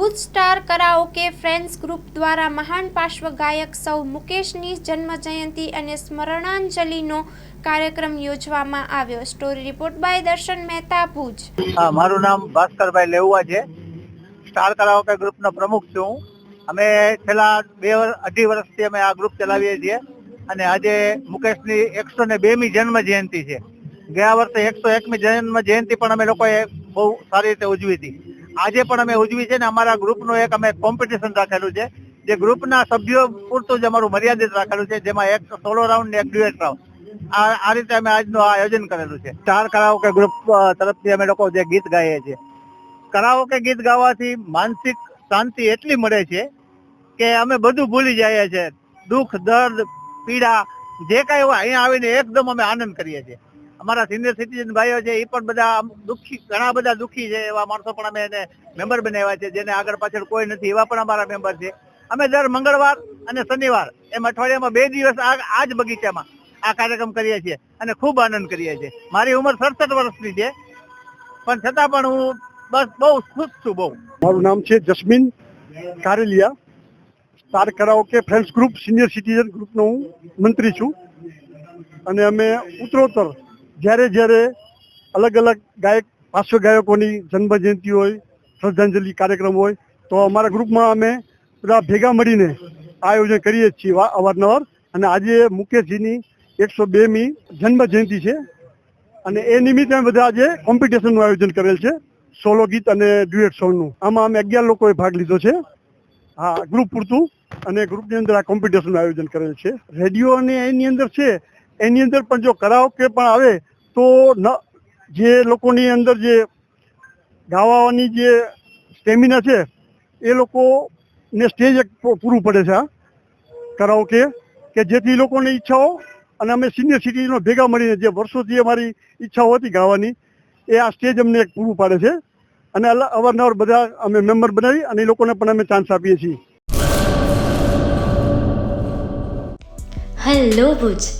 Bhuj star karaoke friends group દ્વારા મહાન પાર્શ્વ ગાયક સૌ મુકેશની જન્મ જયંતિ અને સ્મરણાંજલિનો કાર્યક્રમ યોજવામાં આવ્યો. સ્ટોરી રિપોર્ટ બાય દર્શન મહેતા ભુજ. મારું નામ ભાસ્કરભાઈ લેવા છે. સ્ટાર કરાઓકે ગ્રુપનો પ્રમુખ છું અમે છેલ્લા બે અઢી વર્ષથી અમે આ ગ્રુપ ચલાવીએ છીએ અને આજે મુકેશની એકસો ને બેમી જન્મ જયંતિ છે. ગયા વર્ષે એકસો એકમી જન્મ જયંતિ પણ અમે લોકોએ બહુ સારી રીતે ઉજવી હતી. આજે પણ અમે ઉજવી છે ને અમારા ગ્રુપનું એક અમે કોમ્પિટિશન રાખેલું છે. જે ગ્રુપના સભ્યો પૂરતું જ અમારું મર્યાદિત રાખેલું છે, જેમાં એક સોલો રાઉન્ડ ને એક ડ્યુએટ રાઉન્ડ આ રીતે અમે આજનું આયોજન કરેલું છે. સ્ટાર કરાઓકે ગ્રુપ તરફથી અમે લોકો જે ગીત ગાઈએ છીએ. કરાઓકે ગીત ગાવાથી માનસિક શાંતિ એટલી મળે છે કે અમે બધું ભૂલી જઈએ છીએ. દુઃખ, દર્દ, પીડા, જે કાંઈ હોય, અહીંયા આવીને એકદમ અમે આનંદ કરીએ છીએ. અમારા સિનિયર સિટીઝન ભાઈઓ છે એ પણ બધા દુઃખી, ઘણા બધા દુઃખી છે એવા માણસો પણ અમે એને મેમ્બર બનાવ્યા છે, જેને આગળ પાછળ કોઈ નથી, એવા પણ અમારા મેમ્બર છે. અમે દર મંગળવાર અને શનિવાર એમ અઠવાડિયામાં બે દિવસ આ જ બગીચામાં આ કાર્યક્રમ કરીએ છીએ અને ખૂબ આનંદ કરીએ છીએ. મારી ઉંમર સડસઠ વર્ષની છે, પણ છતાં પણ હું બસ બહુ ખુશ છું બહુ. મારું નામ છે Jasmin Karelia. Star karaoke friends group senior citizen ગ્રુપનો હું મંત્રી છું. અને અમે ઉત્તરોત્તર જ્યારે જ્યારે અલગ અલગ ગાયક, પાર્શ્વ ગાયકોની જન્મ જયંતિ હોય, શ્રદ્ધાંજલિ કાર્યક્રમ હોય, તો અમારા ગ્રુપમાં અમે બધા ભેગા મળીને આ આયોજન કરીએ છીએ અવારનવાર. અને આજે મુકેશજીની એકસો બેમી જન્મ જયંતિ છે. અને એ નિમિત્તે અમે બધા આજે કોમ્પિટિશનનું આયોજન કરેલ છે, સોલો ગીત અને ડ્યુએટ સોંગનું. આમાં અમે અગિયાર લોકોએ ભાગ લીધો છે. હા, ગ્રુપ પૂરતું. અને ગ્રુપની અંદર આ કોમ્પિટિશનનું આયોજન કરેલ છે. રેડિયો અને એની અંદર છે એની અંદર પણ જો કરાઓકે પણ આવે, તો ન, જે લોકોની અંદર જે ગાવાની જે સ્ટેમિના છે, એ લોકોને સ્ટેજ એક પૂરું પડે છે આ કરાઓકે કે જેથી લોકોની ઈચ્છાઓ, અને અમે સિનિયર સિટીઝનો ભેગા મળીને જે વર્ષોથી અમારી ઈચ્છાઓ હતી ગાવાની, એ આ સ્ટેજ અમને એક પૂરું પાડે છે. અને અવારનવાર બધા અમે મેમ્બર બનાવી, અને એ લોકોને પણ અમે ચાન્સ આપીએ છીએ. હેલો ભુજ.